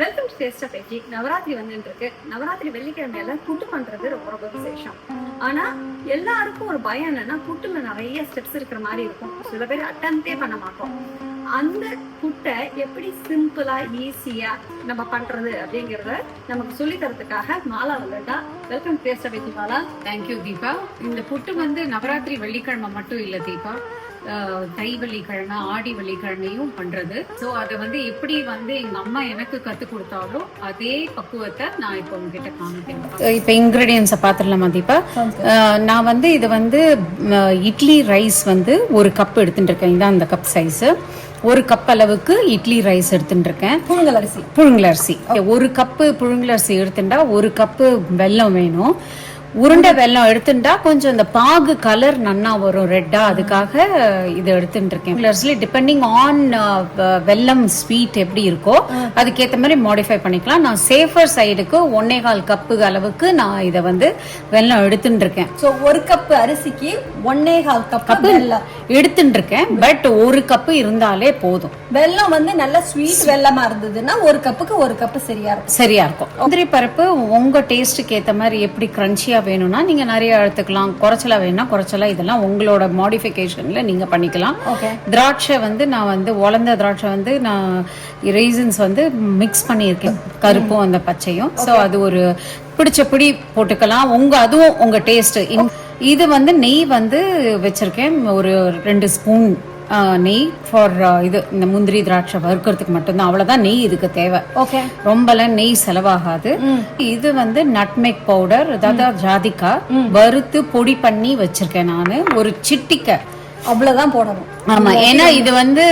Welcome to taste of எஜி நவராத்திரி வந்துட்டு இருக்கு நவராத்திரி வெள்ளிக்கிழமையில புட்டு பண்றது ரொம்ப ரொம்ப விசேஷம். ஆனா எல்லாருக்கும் ஒரு பயம் என்னன்னா புட்டுல நிறைய ஸ்டெப்ஸ் இருக்கிற மாதிரி இருக்கும். சில பேர் அட்டம்ப்டே பண்ண மாட்டோம். அந்த புட்டை எப்படி சிம்பிளா ஈஸியா நம்ம பண்றது அப்படிங்கறத நமக்கு சொல்லி தரதுக்காக மாலா வந்துட்டா. வெல்கம் டேஸ்ட் ஆஃப் எஜி மாலா. Thank you Deepa. இந்த புட்டு வந்து நவராத்திரி வெள்ளிக்கிழமை மட்டும் இல்ல தீபா. தை வெள்ளிக்கிழமை ஆடி வெள்ளிக்கிழமையும் பண்றது. சோ அதை வந்து எப்படி வந்து எங்க அம்மா எனக்கு கத்து கொடுத்தாலோ அதே பக்குவத்தை நான் இப்போ உங்ககிட்ட காமிக்கிறேன். இப்போ இன்கிரீடியன்ஸை பார்த்துடலாமா தீபா? நான் வந்து இது வந்து இட்லி ரைஸ் வந்து ஒரு கப் எடுத்துட்டு இருக்கேன். இதான் அந்த கப் சைஸ் ஒரு கப் அளவுக்கு இட்லி ரைஸ் எடுத்துட்டு இருக்கேன். புழுங்கல் அரிசி. புழுங்கலரிசி ஒரு கப்பு புழுங்கலரிசி எடுத்துட்டா ஒரு கப்பு வெல்லம் வேணும். உருண்டை வெல்லம் எடுத்துட்டா கொஞ்சம் இந்த பாகு கலர் நன்னா வரும். ரெட்டா அதுக்காக இது எடுத்துட்டு இருக்கேன் புழுங்கலரிசில டிபெண்டிங் ஆன் வெல்லம் ஸ்வீட் எப்படி இருக்கோ அதுக்கேற்ற மாதிரி மாடிஃபை பண்ணிக்கலாம். நான் சேஃபர் சைடுக்கு ஒன்னே கால் கப்பு அளவுக்கு நான் இதை வந்து வெல்லம் எடுத்துட்டு இருக்கேன் சோ ஒரு கப் அரிசிக்கு ஒன்னே கால் கப் கப்பு எடுத்துட்டு இருக்கேன் பட் ஒரு கப்பு இருந்தாலே போதும். வெல்லம் வந்து நல்ல ஸ்வீட் வெல்லமா இருந்ததுன்னா ஒரு கப்புக்கு ஒரு கப்பு சரியா இருக்கும். சரியா இருக்கும். முந்திரி பருப்பு உங்க டேஸ்ட்டுக்கு ஏத்த மாதிரி எப்படி கிரன்ச்சியா வேணும்னா நீங்க நிறைய எடுத்துக்கலாம். குறைச்சலா வேணும்னா குறைச்சலா இதெல்லாம் உங்களோட மாடிஃபிகேஷன்ல நீங்க பண்ணிக்கலாம். திராட்சை வந்து நான் வந்து உலர்ந்த திராட்சை வந்து நான் ரீசன்ஸ் வந்து மிக்ஸ் பண்ணியிருக்கேன். கருப்பும் அந்த பச்சையும். ஸோ அது ஒரு பிடிச்ச பிடி போட்டுக்கலாம். உங்க அதுவும் உங்க டேஸ்ட் இது வந்து நெய் வந்து வச்சிருக்கேன். ஒரு ரெண்டு ஸ்பூன் நெய் ஃபார் இது இந்த முந்திரி திராட்சை வறுக்கிறதுக்கு மட்டும்தான். அவ்வளவுதான் நெய் இதுக்கு தேவை. ஓகே ரொம்பலாம் நெய் செலவாகாது. இது வந்து நட்மெக் பவுடர் அதாவது ஜாதிக்காய் வறுத்து பொடி பண்ணி வச்சிருக்கேன் நானு. ஒரு சிட்டிக்கை. அவ்வளவுதான் போடணும். ஆமா ஏன்னா இது வந்து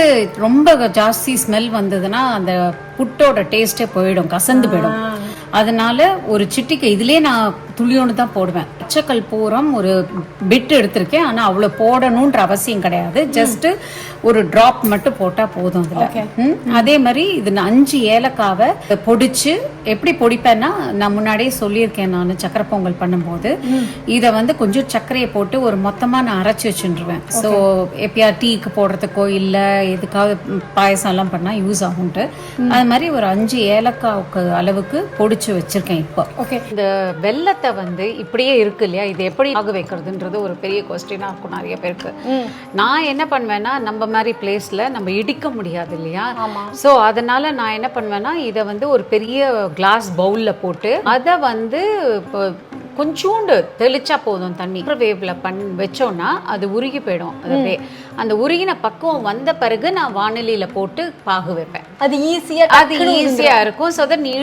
ரொம்ப ஜாஸ்தி ஸ்மெல் வந்ததுன்னா அந்த புட்டோட டேஸ்டே போயிடும் கசந்து போயிடும். அதனால ஒரு சிட்டிக்கு இதுலயே நான் துளியோண்டு தான் போடுவேன். பச்சைக்கல் பூரம் ஒரு பிட் எடுத்திருக்கேன். ஆனா அவ்வளவு போடணும்ன்ற அவசியம் கிடையாது. ஜஸ்ட் ஒரு டிராப் மட்டும் போட்டா போதும் அதுல. அதே மாதிரி இது நான் அஞ்சு ஏலக்காவை பொடிச்சு எப்படி பொடிப்பேன்னா நான் முன்னாடியே சொல்லியிருக்கேன் நான் சக்கரை பொங்கல் பண்ணும்போது. இதை வந்து கொஞ்சம் சர்க்கரையை போட்டு ஒரு மொத்தமா நான் அரைச்சி வச்சுருவேன். ஸோ எப்பயா டீக்கு போடுறதுக்கோ இல்ல எதுக்காவது பாயசம் எல்லாம் பண்ணா யூஸ் ஆகும்ட்டு அது மாதிரி ஒரு அஞ்சு ஏலக்காவுக்கு அளவுக்கு பொடிச்சு வச்சிருக்கேன் இப்போ. ஓகே இந்த வெள்ளத்தை வந்து இப்படியே இருக்கு இல்லையா? இது எப்படி ஆக வைக்கிறதுன்றது ஒரு பெரிய கொஸ்டினாக இருக்கும் நிறைய பேருக்கு. நான் என்ன பண்ணுவேன்னா நம்ம மாதிரி பிளேஸ்ல நம்ம இடிக்க முடியாது இல்லையா? ஸோ அதனால நான் என்ன பண்ணுவேன்னா இதை வந்து ஒரு பெரிய கிளாஸ் பவுல்ல போட்டு அதை வந்து கொஞ்சோண்டு தெளிச்சா போதும் தண்ணி. வேவ்ல பண் வச்சோம்னா அது உருகி போயிடும். அது அப்படியே அந்த உருகின பக்குவம் வந்த பிறகு நான் வானிலையில போட்டு பாகு வைப்பேன். அது ஈஸியா அது ஈஸியா இருக்கும். ஸோ தட் நீ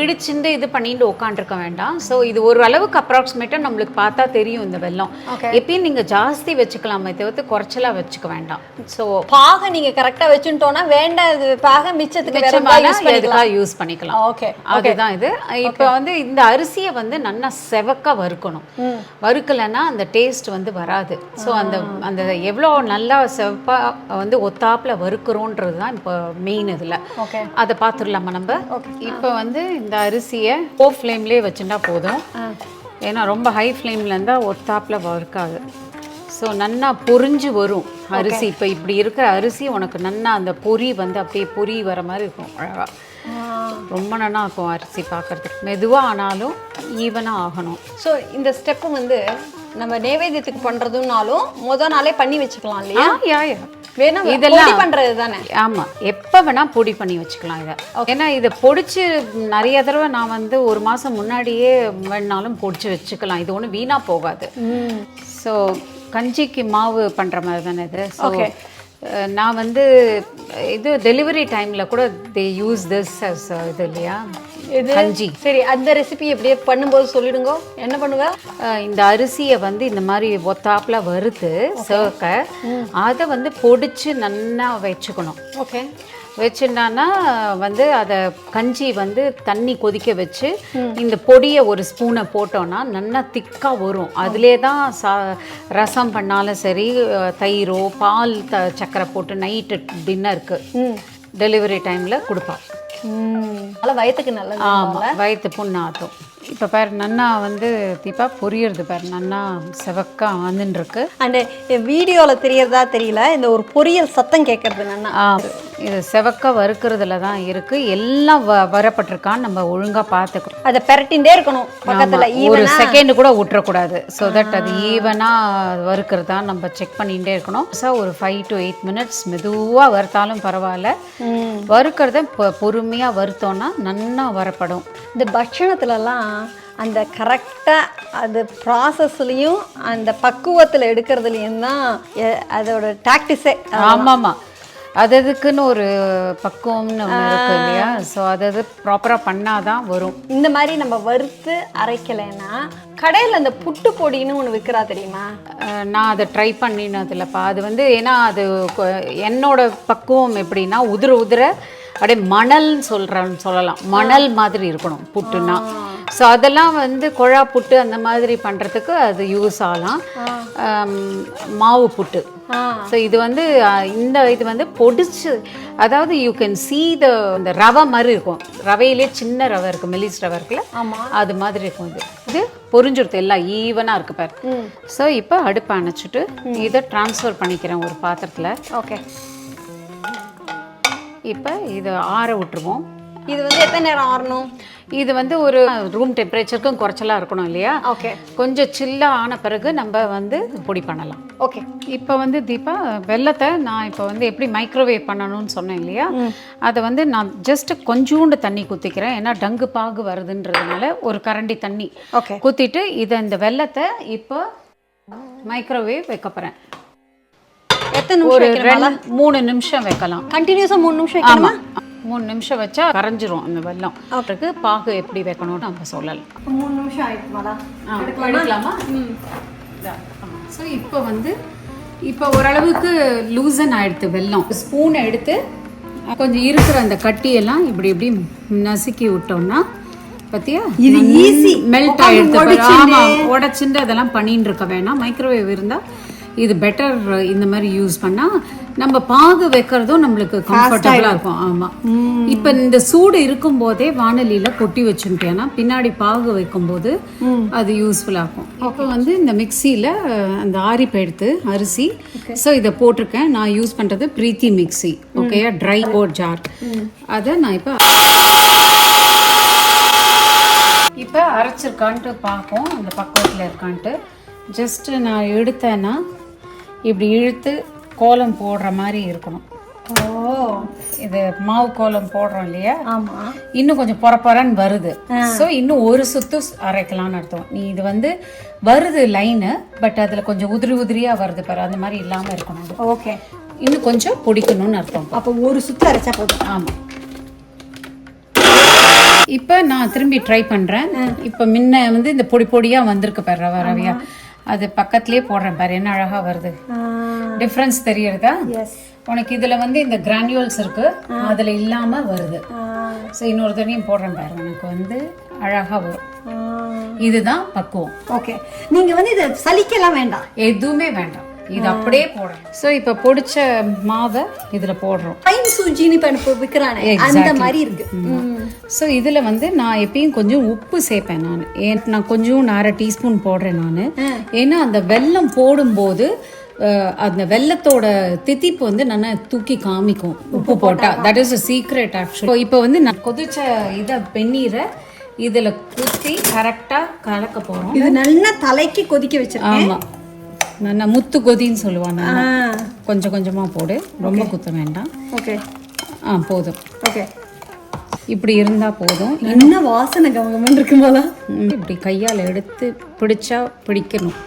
இது பண்ணிட்டு உட்காந்துருக்க வேண்டாம். ஸோ இது ஒரு அளவுக்கு அப்ராக்சிமேட்டா நம்மளுக்கு பார்த்தா தெரியும் இந்த Okay. எப்பயும் நீங்க ஜாஸ்தி வச்சுக்கலாமே தவிர்த்து குறைச்சலா வச்சுக்க வேண்டாம். ஸோ பாக நீங்க கரெக்டா வச்சுட்டோம்னா வேண்டாது பாக மிச்சத்துக்கு வேற மிச்சமான யூஸ் பண்ணிக்கலாம். எதுக்காக யூஸ் பண்ணிக்கலாம். ஓகே அதுதான் இது. இப்போ வந்து இந்த அரிசியை வந்து நல்லா செவக்க வறுக்கணும். வறுக்கலைன்னா அந்த டேஸ்ட் வந்து வராது. ஸோ அந்த அந்த எவ்வளோ நல்லா செவப்பா வந்து ஒத்தாப்புல வறுக்கிறோன்றது தான் இப்போ மெயின் இதில். ஓகே அதை பார்த்துடலாமா நம்ம? இப்போ வந்து இந்த அரிசியை லோ ஃப்ளேம்லேயே வச்சுட்டா போதும். ஏன்னா ரொம்ப ஹை ஃப்ளேமில் இருந்தால் ஒத்தாப்பில் வறுக்காது. ஸோ நன்னா பொரிஞ்சு வரும் அரிசி. இப்போ இப்படி இருக்கிற அரிசி உனக்கு நன்னா அந்த பொரி வந்து அப்படியே பொரி வர மாதிரி இருக்கும் அழகா. ரொம்ப நல்லா இருக்கும் அரிசி பார்க்கறதுக்கு. மெதுவாக ஆனாலும் ஈவனாக ஆகணும். ஸோ இந்த ஸ்டெப் வந்து நம்ம நைவேத்தியத்துக்கு பண்றதுனாலும் முத நாளே பண்ணி வச்சுக்கலாம் இல்லையா? யா யா. வேணும் இதெல்லாம் பண்றது தானே? ஆமா. எப்போ வேணா பொடி பண்ணி வச்சுக்கலாம் இதை. ஏன்னா இதை பொடிச்சு நிறைய தடவை நான் வந்து ஒரு மாசம் முன்னாடியே வேணாலும் பொடிச்சு வச்சுக்கலாம். இது ஒன்றும் வீணா போகாது. ஸோ கஞ்சிக்கு மாவு பண்ற மாதிரி தானே இது? ஸோ நான் வந்து இது டெலிவரி டைம்ல கூட தே யூஸ் திஸ் அஸ் இது இல்லையா? இது? கஞ்சி. சரி அந்த ரெசிபி எப்படியே பண்ணும்போது சொல்லிடுங்க. என்ன பண்ணுவ? அஹ் இந்த அரிசியை வந்து இந்த மாதிரி ஒத்தாப்புல வறுத்து சேர்க்க அதை வந்து பொடிச்சு நல்லா வச்சுக்கணும். ஓகே. வச்சுட்டான்னா வந்து அதை கஞ்சி வந்து தண்ணி கொதிக்க வச்சு இந்த பொடியை ஒரு ஸ்பூனை போட்டோன்னா நல்லா திக்காக வரும். அதிலே தான் சா ரசம் பண்ணாலும் சரி தயிரோ பால் த சக்கரை போட்டு நைட்டு டின்னருக்கு டெலிவரி டைமில் கொடுப்பா ம். அதனால வயிற்றுக்கு நல்லது ஆமாம் வயிற்று புண்ணாட்டும் இப்போ பாரு நன்னா வந்து தீபா பொரியறது பாரு. நன்னா செவக்கா இருக்கு அண்ட் வீடியோவில் தெரியறதா தெரியல. இந்த ஒரு பொரியல் சத்தம் கேட்கறது நான் ஆ இது செவக்க வறுக்கிறதுல தான் இருக்கு. எல்லாம் வ வரப்பட்டிருக்கான்னு நம்ம ஒழுங்கா பார்த்துக்கணும் அதை பெரட்டின்டே இருக்கணும். பக்கத்துல ஒரு செகண்ட் கூட விட்டுறக்கூடாது ஸோ தட் அது ஈவனாக வறுக்கிறதா நம்ம செக் பண்ணிகிட்டே இருக்கணும். ஸோ ஒரு ஃபைவ் டு எயிட் மினிட்ஸ் மெதுவாக வறுத்தாலும் பரவாயில்ல. வறுக்கிறத பொ- பொறுமையா வறுத்தோம்னா நன்னா வரப்படும். இந்த பட்சணத்துலலாம் அந்த கரெக்டாக அது ப்ராசஸ்லையும் அந்த பக்குவத்தில் எடுக்கிறதுலையும் தான் அதோட டாக்டிஸே ஆமாம்மா அது அதுக்குன்னு ஒரு பக்குவம்னு இருக்கு இல்லையா? ஸோ அது அது ப்ராப்பராக பண்ணாதான் வரும். இந்த மாதிரி நம்ம வறுத்து அரைக்கலைன்னா கடையில் அந்த புட்டு பொடின்னு ஒன்று விற்கிறா தெரியுமா? நான் அதை ட்ரை பண்ணினதில்லப்பா. அது வந்து ஏன்னா அது என்னோட பக்குவம் எப்படின்னா உதிர உதிர அப்படியே மணல்னு சொல்கிறேன்னு சொல்லலாம். மணல் மாதிரி இருக்கணும் புட்டுனா ஸோ அதெல்லாம் வந்து குழா புட்டு அந்த மாதிரி பண்ணுறதுக்கு அது யூஸ் ஆகலாம். மாவு புட்டு. ஸோ இது வந்து இந்த இது வந்து பொடிச்சு அதாவது யூ கேன் see த இந்த ரவை மாதிரி இருக்கும். ரவையிலே சின்ன ரவை இருக்குது மெலிஸ் ரவை இருக்குல்ல? அது மாதிரி இருக்கும் இது. இது பொரிஞ்சிருது எல்லாம் ஈவனாக இருக்கு பாரு. ஸோ இப்போ அடுப்பை அணைச்சிட்டு இதை ட்ரான்ஸ்ஃபர் பண்ணிக்கிறேன் ஒரு பாத்திரத்தில். ஓகே. இப்போ இதை ஆற விட்டுருவோம். இது வந்து எத்தனை நேரம் ஆறணும்? இது வந்து ஒரு ரூம் டெம்பரேச்சருக்கும் குறைச்சலாக இருக்கணும் இல்லையா? ஓகே கொஞ்சம் சில்லாக ஆன பிறகு நம்ம வந்து பொடி பண்ணலாம். ஓகே இப்போ வந்து தீபா வெள்ளத்தை நான் இப்போ வந்து எப்படி மைக்ரோவேவ் பண்ணணும்னு சொன்னேன் இல்லையா? அதை வந்து நான் ஜஸ்ட் கொஞ்சூண்டு தண்ணி குத்திக்கிறேன். ஏன்னா டங்கு பாகு வருதுன்றதுனால ஒரு கரண்டி தண்ணி ஓகே குத்திட்டு இதை இந்த வெள்ளத்தை இப்போ மைக்ரோவேவ் வைக்க போகிறேன் எத்தனை நிமிஷம் ஒரு வைக்கிறோம் ரெண்டு மூணு நிமிஷம் வைக்கலாம். கண்டினியூஸாக மூணு நிமிஷம் வைக்கணுமா? மூணு நிமிஷம் வச்சா கரைஞ்சிரும் அந்த வெள்ளம். அதுக்கு பாகு எப்படி வைக்கணும்னு நம்ம சொல்லலாம். மூணு நிமிஷம் ஆயிடுச்சு மேடம் எடுக்கலாமா? ஸோ இப்போ வந்து இப்போ ஓரளவுக்கு லூசன் ஆயிடுத்து வெல்லம் ஸ்பூனை எடுத்து கொஞ்சம் இருக்கிற அந்த கட்டியெல்லாம் இப்படி இப்படி நசுக்கி விட்டோம்னா பத்தியா? இது easy. மெல்ட் ஆயிடுத்து உடச்சுண்டு அதெல்லாம் பண்ணிட்டு இருக்க வேணாம். மைக்ரோவேவ் இருந்தா இது பெட்டர் இந்த மாதிரி யூஸ் பண்ணா நம்ம பாகு வைக்கிறதும் நம்மளுக்கு கம்ஃபர்டபுளா இருக்கும். ஆமா. இப்ப இந்த சூடு இருக்கும் போதே வானலியில கொட்டி வச்சுட்டேன்னா பின்னாடி பாகு வைக்கும்போது அது யூஸ்ஃபுல்லா இருக்கும். இப்போ வந்து இந்த மிக்சியில அந்த ஆரிப்பு எடுத்து அரிசி. ஸோ இதை போட்டிருக்கேன். நான் யூஸ் பண்றது பிரீத்தி மிக்ஸி ஓகேயா ட்ரை ஓட் ஜார் அதை நான் இப்போ இப்போ அரைச்சிருக்கான்ட்டு பார்ப்போம். அந்த பக்குவத்தில் இருக்கான்ட்டு. ஜஸ்ட்டு நான் எடுத்தேன்னா இப்படி இழுத்து கோலம் போடுற மாதிரி இருக்கணும். ஓ. இது மாவு கோலம் போடுறோம் இல்லையா? ஆமா. இன்னும் கொஞ்சம் பொறப்பொறன்னு வருது. ஸோ இன்னும் ஒரு சுத்து அரைக்கலாம்னு அர்த்தம். நீ இது வந்து வருது லைனு பட் அதில் கொஞ்சம் உதிரி உதிரியா வருது பாரு. அந்த மாதிரி இல்லாமல் இருக்கணும். ஓகே. இன்னும் கொஞ்சம் பிடிக்கணும்னு அர்த்தம். அப்போ ஒரு சுத்து அரைச்சா போதும். ஆமாம் இப்போ நான் திரும்பி ட்ரை பண்ணுறேன் இப்போ முன்ன வந்து இந்த பொடி பொடியாக வந்திருக்கு பாரு ரவை ரவையா. அது பக்கத்துலேயே போடுறேன் பாரு என்ன அழகாக வருது. டிஃப்ரென்ஸ் தெரியறதா? உனக்கு இதில் வந்து இந்த கிரானியூல்ஸ் இருக்கு அதில் இல்லாமல் வருது. ஸோ இன்னொரு தடவையும் போடுறேன் பாரு உனக்கு வந்து அழகாக வரும். இதுதான் பக்குவம். ஓகே நீங்க வந்து இதை சலிக்கலாம் வேண்டாம். எதுவுமே வேண்டாம். இது அப்படியே போடணும் ஸோ இப்போ பொடிச்ச மாவை இதில் போடுறோம். பைன் சூஜின்னு இப்ப விற்கிறானே அந்த மாதிரி இருக்கு. ஸோ இதில் வந்து நான் எப்பயும் கொஞ்சம் உப்பு சேர்ப்பேன் நான். ஏன் நான் கொஞ்சம் அரை டீஸ்பூன் போடுறேன் நான். ஏன்னா அந்த வெல்லம் போடும்போது அந்த வெல்லத்தோட தித்திப்பு வந்து நல்லா தூக்கி காமிக்கும். உப்பு போட்டா. That is a secret actually இப்போ வந்து நான் கொதிச்ச இதை வெந்நீரை இதில் குத்தி கரெக்டாக கலக்க போகிறோம் இது நல்லா தலைக்கு கொதிக்க வச்சிருக்கேன். ஆமாம் நான் முத்து கொதின்னு சொல்லுவாங்க. கொஞ்சம் கொஞ்சமாக போடு. ரொம்ப குத்த வேண்டாம். ஓகே. ஆ போதும். ஓகே. இப்படி இருந்தால் போதும். என்ன வாசனை கவகமன் இருக்கும் போல? ம், இப்படி கையால் எடுத்து பிடிச்சா பிடிக்கணும்.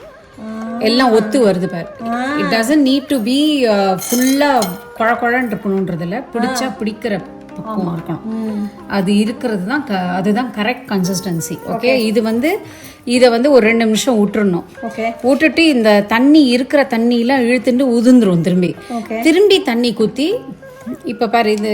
எல்லாம் ஒத்து வருது பாரு. It doesn't need to be ஃபுல்லாக குழ குழன்னு இருக்கணுன்றதுல பிடிச்சா பிடிக்கிற பக்குவம் இருக்கணும். அது இருக்கிறது தான் க அதுதான் கரெக்ட் கன்சிஸ்டன்சி ஓகே இது வந்து இதை வந்து ஒரு ரெண்டு நிமிஷம் விட்டுறணும் ஓகே விட்டுட்டு இந்த தண்ணி இருக்கிற தண்ணியெல்லாம் இழுத்துட்டு உதிர்ந்துரும் திரும்பி. திரும்பி தண்ணி குத்தி இப்போ பாரு இது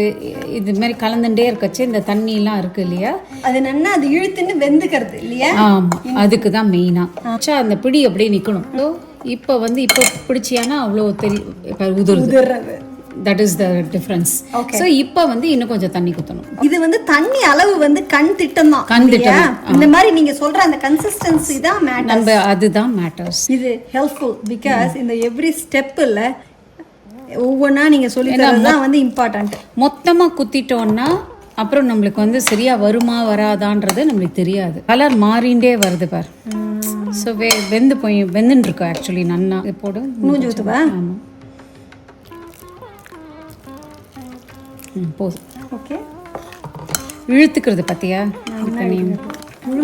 இது மாதிரி கலந்துட்டே இருக்கச்சு இந்த தண்ணியெல்லாம் இருக்கு இல்லையா? அது நல்லா அது இழுத்துன்னு வெந்துக்கிறது இல்லையா? ஆமா அதுக்கு தான் மெயினாக அந்த பிடி அப்படியே நிற்கணும் இப்போ வந்து இப்போ பிடிச்சியானா அவ்வளோ தெரி இப்போ உதிருது. உதிர்றது. That is the difference. So இப்போ வந்து இன்னும் கொஞ்சம் தண்ணி குத்தணும். இது வந்து தண்ணி அளவு வந்து கண் திட்டம் தான் கண் திட்டம், இந்த மாதிரி நீங்க சொல்ற அந்த கன்சிஸ்டன்சி தான் மேட்டர் நம்ம அதுதான் மேட்டர்ஸ் இது ஹெல்ப்ஃபுல் பிகாஸ் இந்த எவ்ரி ஸ்டெப்பில் ஒவ்வொன்றா நீங்க சொல்லி தான் வந்து இம்பார்ட்டன்ட் மொத்தமாக குத்திட்டோம்னா அப்புறம் நம்மளுக்கு வந்து சரியா வருமா வராதான்றது நம்மளுக்கு தெரியாது. கலர் மாறிண்டே வருது பார். ஸோ வெ வெந்து போய் வெந்துன்னு இருக்கோம் ஆக்சுவலி நன்னா. இது போடு மூஞ்சி ஊத்துவா? ஆமாம் ம் போதும். ஓகே. இழுத்துக்கிறது பார்த்தியா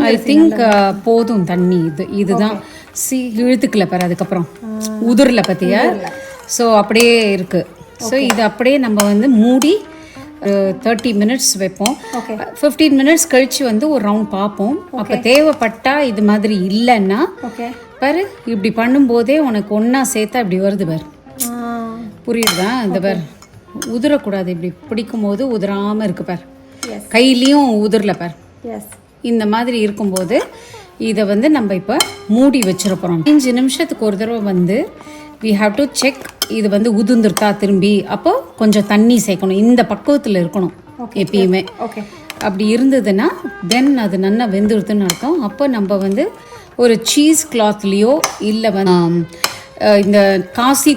ஐ திங்க் போதும் தண்ணி. இது இதுதான். சி இழுத்துக்கல பாரு அதுக்கப்புறம். உதிரல பார்த்தியா ஸோ அப்படியே இருக்கு. ஸோ இது அப்படியே நம்ம வந்து மூடி தேர்ட்டி மினிட்ஸ் வைப்போம். ஃபிஃப்டீன் மினிட்ஸ் கழிச்சு வந்து ஒரு ரவுண்ட் பார்ப்போம். அப்போ தேவைப்பட்டா இது மாதிரி இல்லைன்னா பாரு இப்படி பண்ணும்போதே உனக்கு ஒன்றா சேர்த்தா இப்படி வருது பாரு. புரியுதா? இந்த பார். உதிரக்கூடாது. இப்படி பிடிக்கும் போது உதிராம இருக்கு பார். கையிலையும் உதிரல பார். இந்த மாதிரி இருக்கும்போது இதை வந்து நம்ம இப்போ மூடி வச்சிருப்போம் அஞ்சு நிமிஷத்துக்கு ஒரு தடவை வந்து வி ஹாவ் டு செக் இது வந்து உதிர்ந்துருக்கா திரும்பி. அப்போ கொஞ்சம் தண்ணி சேர்க்கணும். இந்த பக்குவத்தில் இருக்கணும். எப்பயுமே. ஓகே அப்படி இருந்ததுன்னா தென் அது நல்லா வெந்துருதுன்னு அர்த்தம். அப்போ நம்ம வந்து ஒரு சீஸ் கிளாத்லேயோ இல்லை வந்து இந்த காசி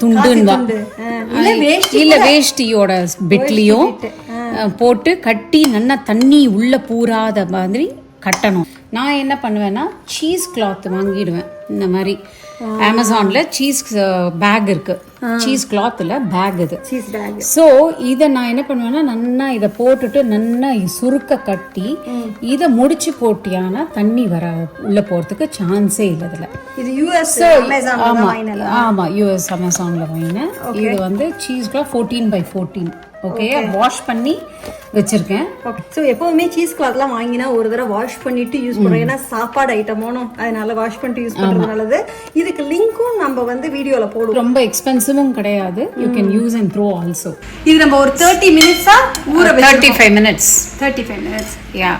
துண்டுன்னு இல்ல வேஷ்டி இல்ல வேஷ்டியோட பிட்லயும் போட்டு கட்டி நல்லா தண்ணி உள்ள பூராத மாதிரி கட்டணும். நான் என்ன பண்ணுவேன்னா சீஸ் கிளாத் வாங்கிடுவேன். இந்த மாதிரி. அமேசான்ல சீஸ் பேக் இருக்கு. சீஸ் கிளாத்ல பேக் இது. சீஸ் பேக் ஸோ இதை நான் என்ன பண்ணுவேன்னா நன்னா இதை போட்டுட்டு நன்னா சுருக்க கட்டி இதை முடிச்சு போட்டியானா தண்ணி வர உள்ள போறதுக்கு சான்ஸே இல்லை இதுல. இது யூஎஸ் அமேசான் ஆமா. வாங்கினது? ஆமா யூஎஸ் அமேசான்ல வாங்கினேன். இது வந்து சீஸ்க்குலாம் fourteen by fourteen okay wash பண்ணி வச்சிருக்கேன். ஸோ எப்பவுமே சீஸ் கிளாத்லாம் வாங்கினா ஒரு தடவை வாஷ் பண்ணிட்டு யூஸ் பண்ணுறோம் ஏன்னா சாப்பாடு ஐட்டமோனும் அதனால வாஷ் பண்ணிட்டு யூஸ் பண்றது நல்லது. இதுக்கு லிங்க்கும் நம்ம வந்து வீடியோல போடுவோம். ரொம்ப எக்ஸ்பென்சிவும் கிடையாது. You can use and throw also இது நம்ம ஒரு தேர்ட்டி மினிட்ஸா ஊற thirty five minutes thirty five minutes ya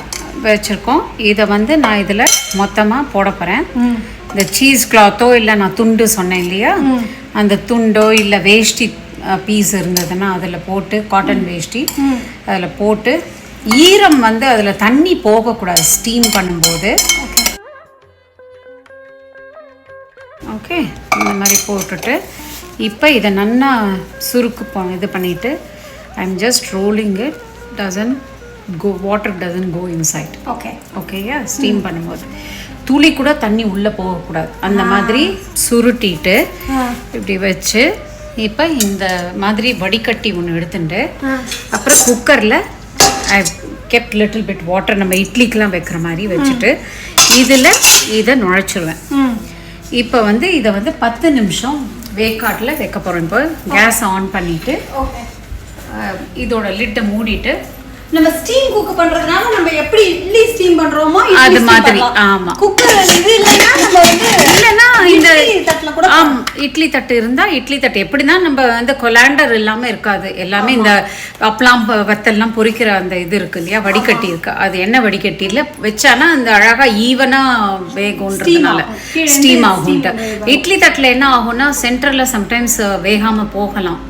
வச்சுருக்கோம். இதை வந்து நான் இதில் மொத்தமாக போட போகிறேன் இந்த சீஸ் கிளாத்தோ இல்லை நான் துண்டு சொன்னேன் இல்லையா? அந்த துண்டோ இல்லை வேஷ்டி பீஸ் இருந்ததுன்னா அதில் போட்டு காட்டன் வேஷ்டி அதில் போட்டு ஈரம் வந்து அதில் தண்ணி போகக்கூடாது ஸ்டீம் பண்ணும்போது. ஓகே. இந்த மாதிரி போட்டுட்டு இப்போ இதை நல்லா சுருக்கு போ இது பண்ணிவிட்டு I am just rolling it doesn't go water doesn't go inside okay ஓகேயா ஸ்டீம் பண்ணும்போது. துளி கூட தண்ணி உள்ளே போகக்கூடாது. அந்த மாதிரி சுருட்டிட்டு இப்படி வச்சு இப்போ இந்த மாதிரி வடிகட்டி ஒன்று எடுத்துட்டு அப்புறம் குக்கரில் I kept little bit water நம்ம இட்லிக்கெலாம் வைக்கிற மாதிரி வச்சுட்டு இதில் இதை நுழைச்சிருவேன். இப்போ வந்து இதை வந்து பத்து நிமிஷம் வேக்காட்டில் வைக்க போகிறோம் இப்போ கேஸ் ஆன் பண்ணிவிட்டு இதோட லிட்டை மூடிட்டு நம்ம ஸ்டீம் குக் பண்றதுனால நம்ம எப்படி இட்லி ஸ்டீம் பண்றோமோ அது மாதிரி ஆமா. குக்கர் இது இல்லைன்னா நம்ம வந்து இல்லைன்னா இந்த தட்டுல கூட ஆம் இட்லி தட்டு இருந்தா இட்லி தட்டு. எப்படின்னா நம்ம வந்து கொலாண்டர் இல்லாம இருக்காது. எல்லாமே இந்த அப்பளம் ப- வத்தல்லாம் பொரிக்கிற அந்த இது இருக்கு இல்லையா? வடிகட்டி இருக்கு. அது என்ன வடிகட்டியில வச்சானா அந்த அழகா ஈவனா வேகும்ன்றதுனால ஸ்டீம் ஆகும்ட்டு இட்லி தட்டுல என்ன ஆகும்னா சென்டர்ல சம்டைம்ஸ் வேகாம போகலாம்.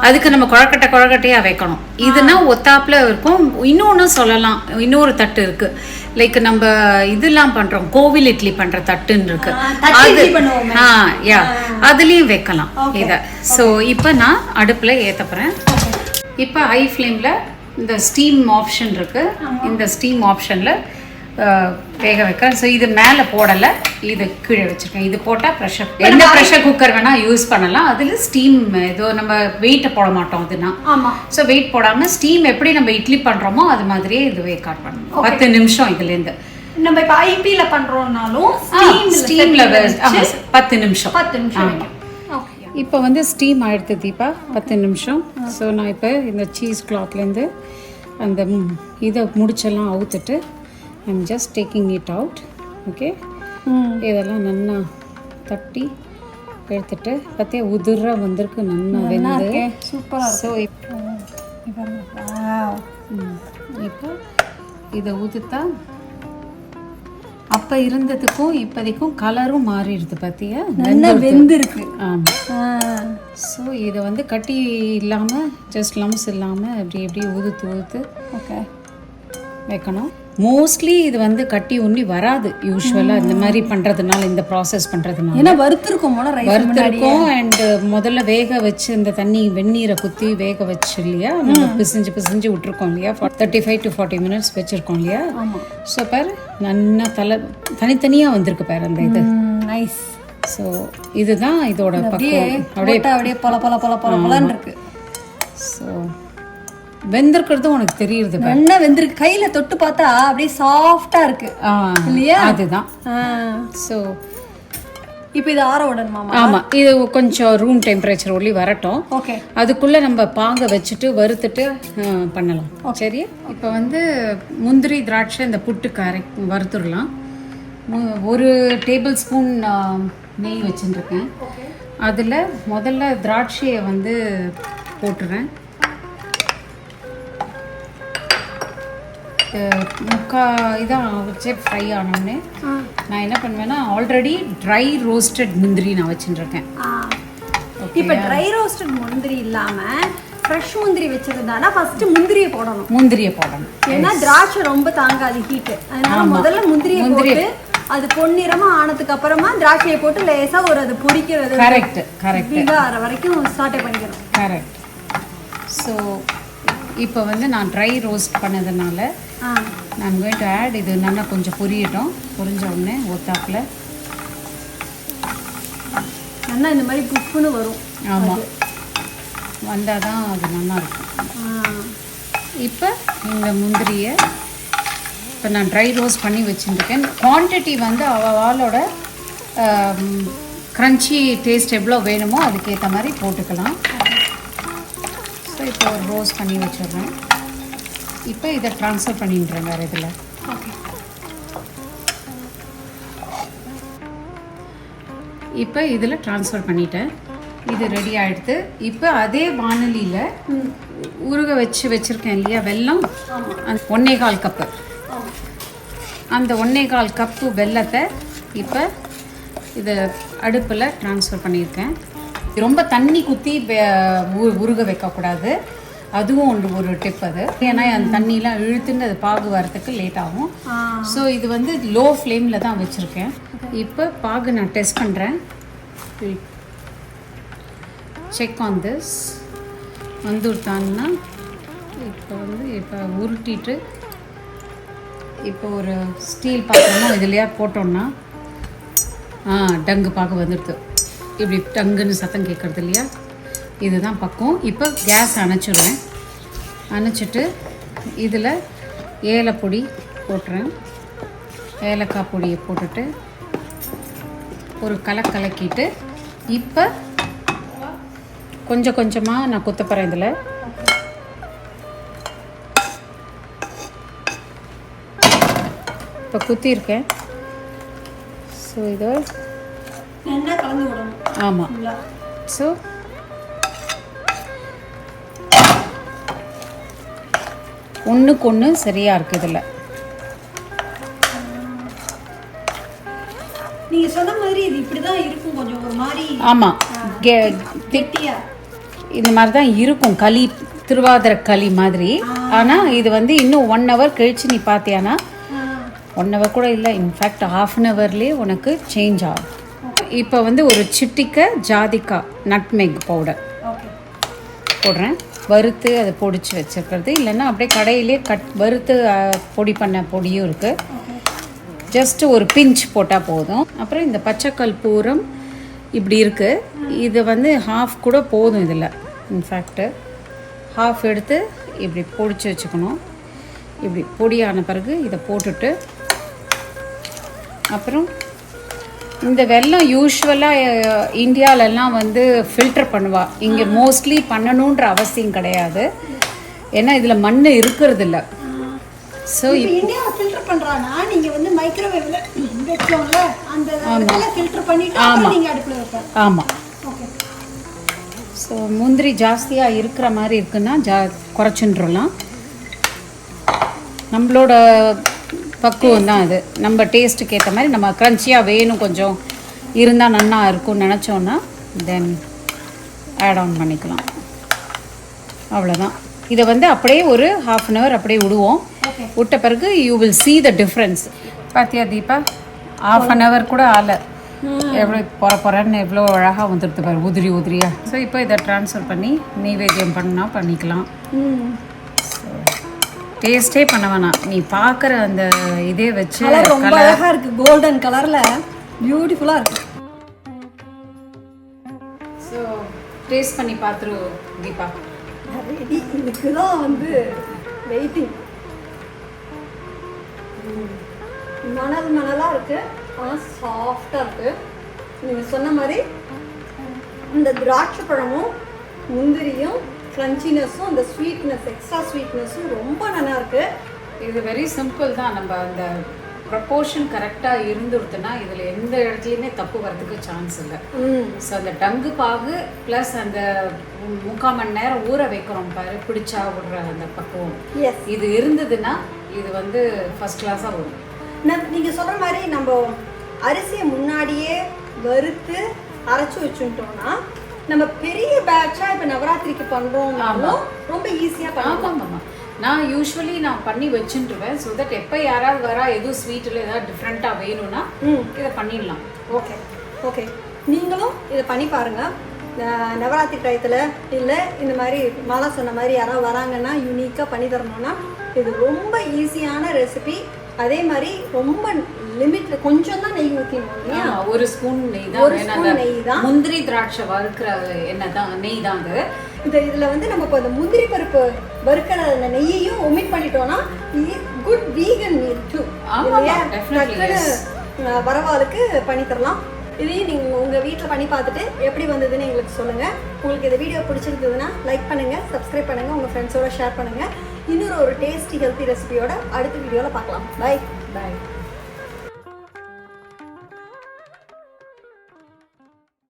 அதுக்கு நம்ம குழக்கட்டை குழக்கட்டையா வைக்கணும். இதுனா ஒத்தாப்புல இருக்கும். இன்னொன்னு சொல்லலாம். இன்னொரு தட்டு இருக்கு. லைக் நம்ம இதெல்லாம் பண்றோம். கோவில் இட்லி பண்ற தட்டுன்னு இருக்கு. அது. ஆ யா. அதுலயும் வைக்கலாம். இத. சோ இப்போ நான் அடுப்புல ஏத்த போறேன் இப்போ ஹை ஃப்ளேம்ல இந்த ஸ்டீம் ஆப்ஷன் இருக்கு. இந்த ஸ்டீம் ஆப்ஷன்ல வேக வைக்கிறேன் ஸோ இது மேலே போடலை. இது கீழே வச்சிருக்கேன். இது போட்டால் ப்ரெஷர் எந்த ப்ரெஷர் குக்கர் வேணால் யூஸ் பண்ணலாம். அதில் ஸ்டீம் ஏதோ நம்ம வெயிட்டை போட மாட்டோம் அதுனா. ஆமா. ஸோ வெயிட் போடாமல் ஸ்டீம் எப்படி நம்ம இட்லி பண்ணுறோமோ அது மாதிரியே இது வேக்காட் பண்ணணும். பத்து நிமிஷம் இதுலேருந்து. நம்ம இப்ப ஐபில பண்றோம்னாலும் ஸ்டீமில் பத்து நிமிஷம். பத்து நிமிஷம் இப்போ வந்து ஸ்டீம் ஆயிடுது தீபா. பத்து நிமிஷம். ஸோ நான் இப்போ இந்த சீஸ் கிளாத்லேருந்து அந்த இதை முடிச்செல்லாம் அவுத்துட்டு I'm just taking it out okay இதெல்லாம் நல்லா தட்டி எடுத்துட்டு பார்த்தியா உதிர வந்திருக்கு நல்லா வெந்து. சூப்பரா ஸோ இப்போ இப்போ இதை ஊற்றுத்தா அப்ப இருந்ததுக்கும் இப்போதைக்கும் கலரும் மாறிடுது பார்த்தியா நல்லா வெந்திருக்கு. ஆமா. ஆ. ஸோ இதை வந்து கட்டி இல்லாமல் ஜஸ்ட் லம்ஸ் இல்லாமல் அப்படி எப்படி ஊதுத்து ஊதுத்து ஓகே. வைக்கணும். மோஸ்ட்லி இது வந்து கட்டி ஒண்டி வராது யூஸ்வலாக இந்த மாதிரி பண்ணுறதுனால இந்த ப்ராசஸ் பண்ணுறதுனால ஏன்னா வறுத்திருக்கோம் வறுத்திருக்கோம் அண்ட் முதல்ல வேக வச்சு இந்த தண்ணி வெந்நீரை குத்தி வேக வச்சு இல்லையா நம்ம பிசைஞ்சு பிசைஞ்சு விட்டுருக்கோம் இல்லையா thirty five to forty minutes வச்சுருக்கோம் இல்லையா. ஸோ பாரு நல்லா தலை தனித்தனியாக வந்திருக்கு பாரு அந்த இது. நைஸ் ஸோ இதுதான் இதோட அப்படியே அப்படியே பல பல பல பல பலன்னு இருக்கு. ஸோ வெந்திருக்கிறதும் உனக்கு தெரியுது நல்லா வெந்திருக்கு கையில தொட்டு பார்த்தா அப்படியே சாஃப்டா இருக்கு. இல்லையா? அதுதான். ஸோ இப்போ இது ஆற விடணுமாமா ஆமா இது கொஞ்சம் ரூம் டெம்பரேச்சர் ஒல்லி வரட்டும். ஓகே அதுக்குள்ள நம்ம பாக வச்சுட்டு வறுத்துட்டு பண்ணலாம். சரியா இப்போ வந்து முந்திரி திராட்சை இந்த புட்டுக்கு அரை வறுத்துடலாம். ஒரு டேபிள் ஸ்பூன் நெய் வச்சுருக்கேன். அதில் முதல்ல திராட்சையை வந்து போட்டுறேன். முக்கா இதான் வச்சு ஃப்ரை ஆனோடனே நான் என்ன பண்ணுவேன்னா ஆல்ரெடி ட்ரை ரோஸ்டட் முந்திரி நான் வச்சுட்டுருக்கேன் இப்போ ட்ரை ரோஸ்டட் முந்திரி இல்லாம ஃப்ரெஷ் முந்திரி வச்சிருந்தானா ஃபர்ஸ்ட் முந்திரியை போடணும். முந்திரியை போடணும். ஏன்னா திராட்சை ரொம்ப தாங்காது ஹீட் அதனால முதல்ல முந்திரியை போட்டு அது பொன்னிறமா ஆனதுக்கு அப்புறமா திராட்சையை போட்டு லேசா ஒரு அது பொரிக்கிறது கரெக்ட் கரெக்ட் ஆற வரைக்கும் ஸ்டார்ட் பண்ணிக்கிறோம் கரெக்ட் ஸோ இப்போ வந்து நான் ட்ரை ரோஸ்ட் பண்ணதுனால நான் going to ஆட் இது நல்லா கொஞ்சம் பொரியட்டும். பொரிஞ்ச உடனே ஒத்தாப்பில். நல்லா இந்த மாதிரி புப்புன்னு வரும். ஆமாம் வந்தால் தான் அது நல்லா இருக்கும் ஆ. இப்போ இந்த முந்திரியை இப்போ நான் ட்ரை ரோஸ்ட் பண்ணி வச்சுருக்கேன். குவான்டிட்டி வந்து அவளோட க்ரன்ச்சி டேஸ்ட் எவ்வளோ வேணுமோ அதுக்கேற்ற மாதிரி போட்டுக்கலாம். ஸோ இப்போ ஒரு ரோஸ்ட் பண்ணி வச்சிடுறேன். இப்போ இதை ட்ரான்ஸ்ஃபர் பண்ணிடுறேன் வேறு இதில் இப்போ இதில் ட்ரான்ஸ்ஃபர் பண்ணிட்டேன். இது ரெடி ஆகிடுது இப்போ அதே வானலியில் உருக வச்சு வச்சுருக்கேன் இல்லையா வெல்லம்? அந்த ஒன்னே கால் கப்பு. அந்த ஒன்னே கால் கப்பு வெல்லத்தை இப்போ இதை அடுப்பில் ட்ரான்ஸ்ஃபர் பண்ணியிருக்கேன். ரொம்ப தண்ணி குத்தி உருக வைக்கக்கூடாது. அதுவும் ஒன்று ஒரு டிப் அது. ஏன்னா அந்த தண்ணியெலாம் இழுத்துன்னு அது பாகு வரத்துக்கு லேட் ஆகும். ஸோ இது வந்து லோ ஃப்ளேமில் தான் வச்சுருக்கேன். இப்போ பாகு நான் டெஸ்ட் பண்ணுறேன் செக் ஆன் திஸ் வந்துட்டான்னா இப்போ வந்து இப்போ உருட்டிட்டு இப்போ ஒரு ஸ்டீல் பாத்திரமும் இதுலையா போட்டோம்னா ஆ டங்கு பார்க்க வந்துடுது. இப்படி டங்குன்னு சத்தம் கேட்குறது இல்லையா? இதுதான் பக்கம் இப்போ கேஸ் அணைச்சிடுவேன் அணைச்சிட்டு இதில் ஏலப்பொடி போட்டுறேன். ஏலக்காய் பொடியை போட்டுட்டு ஒரு கலை கலக்கிட்டு இப்போ கொஞ்சம் கொஞ்சமாக நான் குத்த போகிறேன் இதில் இப்போ குத்திருக்கேன் ஸோ இதை ஆமாம். ஸோ ஒன்றுக்கு ஒன்று சரியாக இருக்குது இதில் நீங்க சொன்ன மாதிரி இது இப்படிதான் இருக்கும் கொஞ்சம் ஒரு மாதிரி. ஆமாம் கே கெட்டியா இந்த மாதிரி தான் இருக்கும். களி திருவாதிரை களி மாதிரி. ஆனால் இது வந்து இன்னும் ஒன் ஹவர் கழிச்சு நீ பார்த்தியானா ஒன் ஹவர் கூட இல்லை. இன்ஃபேக்ட் ஹாஃப் அன் ஹவர்லேயே உனக்கு சேஞ்ச் ஆகும். இப்போ வந்து ஒரு சிட்டிக்க ஜாதிக்காய் நட்மெக் பவுடர் போடுறேன். வறுத்து அதை பொடிச்சு வச்சுருக்கிறது இல்லைன்னா அப்படியே கடையிலே கட் வறுத்து பொடி பண்ண பொடியும் இருக்குது ஜஸ்ட்டு ஒரு பிஞ்ச் போட்டால் போதும். அப்புறம் இந்த பச்சைக்கல் பூரம் இப்படி இருக்குது இது வந்து ஹாஃப் கூட போதும் இதில் இன்ஃபேக்ட்டு ஹாஃப் எடுத்து இப்படி பொடிச்சு வச்சுக்கணும். இப்படி பொடியான பிறகு இதை போட்டுட்டு அப்புறம் இந்த வெல்லம் யூஸ்வலாக இந்தியாலெல்லாம் வந்து ஃபில்டர் பண்ணுவா. இங்கே மோஸ்ட்லி பண்ணணுன்ற அவசியம் கிடையாது. ஏன்னா இதில் மண் இருக்கிறது இல்லை ஸோ ஃபில்டர் பண்றானா? நீங்க வந்து மைக்ரோவேவ்ல வச்சோம்ல அந்த ஃபில்டர் பண்ணிட்டு அப்புறம் நீங்க அடுப்புல வைப்பேன். ஆமாம் ஓகே ஸோ முந்திரி ஜாஸ்தியாக இருக்கிற மாதிரி இருக்குன்னா ஜா குறைச்சுன்றலாம். நம்மளோட பக்குவம் தான் அது. நம்ம டேஸ்ட்டுக்கு ஏற்ற மாதிரி நம்ம க்ரன்ச்சியாக வேணும் கொஞ்சம். இருந்தால் நன்னா இருக்கும்னு நினச்சோன்னா தென் ஆட் ஆன் பண்ணிக்கலாம். அவ்வளோதான் இதை வந்து அப்படியே ஒரு ஹாஃப் அன் ஹவர் அப்படியே விடுவோம். விட்ட பிறகு you will see the difference பாத்தியா தீபா? ஹாஃப் அன் ஹவர் கூட ஆகல எவ்வளோ பொற பொறன்னு எவ்வளோ அழகாக வந்துடுது பாரு உதிரி உதிரியா. ஸோ இப்போ இதை ட்ரான்ஸ்ஃபர் பண்ணி நெய்வேத்தியம் பண்ணா பண்ணிக்கலாம். டேஸ்டே பண்ண வேணாம். நீ பார்க்குற அந்த இதே வச்சு ரொம்ப அழகா இருக்கு. கோல்டன் கலர்ல பியூட்டிஃபுல்லா இருக்கு. ஸோ டேஸ்ட் பண்ணி பார்த்துரு தீபா ரெடி இதுக்கு தான் வந்து வெயிட்டிங் மணல் மணலா இருக்கு. ஆனா சாஃப்டா இருக்கு. நீங்க சொன்ன மாதிரி இந்த திராட்சை பழமும் முந்திரியும் கிரன்ச்சினஸும் அந்த ஸ்வீட்னஸ் எக்ஸ்ட்ரா ஸ்வீட்னஸும் ரொம்ப நல்லா இருக்கு இது வெரி சிம்பிள் தான். நம்ம அந்த ப்ரப்போர்ஷன் கரெக்டாக இருந்துருத்துனா இதில் எந்த இடத்துலையுமே தப்பு வரதுக்கு சான்ஸ் இல்லை. ஸோ அந்த டங்கு பாகு ப்ளஸ் அந்த முக்கால் மணி நேரம் ஊற வைக்கிறோம் பாரு பிடிச்சா விடுற அந்த பக்குவம். இது இருந்ததுன்னா இது வந்து ஃபர்ஸ்ட் கிளாஸாக வரும். நம் நீங்க சொல்ற மாதிரி நம்ம அரிசியை முன்னாடியே வறுத்து அரைச்சு வச்சுட்டோம்னா நம்ம பெரிய பேட்சா இப்ப நவராத்திரிக்கு பண்றோம்னாலும் ரொம்ப ஈஸியா பண்ணலாம் நான் யூஸ்வலி நான் பண்ணி வச்சுட்டுருவேன் ஸோ தட் எப்போ யாராவது வரா எதுவும் ஸ்வீட்டில் ஏதாவது டிஃப்ரெண்ட்டாக வேணும்னா ம். இதை பண்ணிடலாம். ஓகே ஓகே நீங்களும் இதை பண்ணி பாருங்க. அஹ் நவராத்திரி டயத்தில் இல்லை இந்த மாதிரி மாலா சொன்ன மாதிரி யாராவது வராங்கன்னா யூனிக்காக பண்ணி தரணும்னா இது ரொம்ப ஈஸியான ரெசிபி அதே மாதிரி ரொம்ப லிமிட்ல கொஞ்சம் தான் நெய் ஊற்றினோம் இல்லையா? ஒரு ஸ்பூன் நெய் தான். ஒரு. ஸ்பூன் அந்த நெய் தான். முந்திரி திராட்சை வறுக்கிற எண்ணெய் தான் நெய் தான் அது. இந்த இதில் வந்து நம்ம இப்போ இந்த முந்திரி பருப்பு வறுக்கிற அந்த நெய்யையும் ஒமிட் பண்ணிட்டோம்னா இது குட் வீகன் மீல் டூ இல்லையா? வரவாளுக்கு பண்ணி தரலாம் இதையும் நீங்கள் உங்கள் வீட்டில் பண்ணி பார்த்துட்டு எப்படி வந்ததுன்னு எங்களுக்கு சொல்லுங்கள் உங்களுக்கு இந்த வீடியோ பிடிச்சிருந்ததுன்னா லைக் பண்ணுங்கள் சப்ஸ்கிரைப் பண்ணுங்கள் உங்கள் ஃப்ரெண்ட்ஸோட ஷேர் பண்ணுங்கள் இன்னொரு ஒரு டேஸ்டி ஹெல்த்தி ரெசிபியோட அடுத்த வீடியோவில் பார்க்கலாம். Bye bye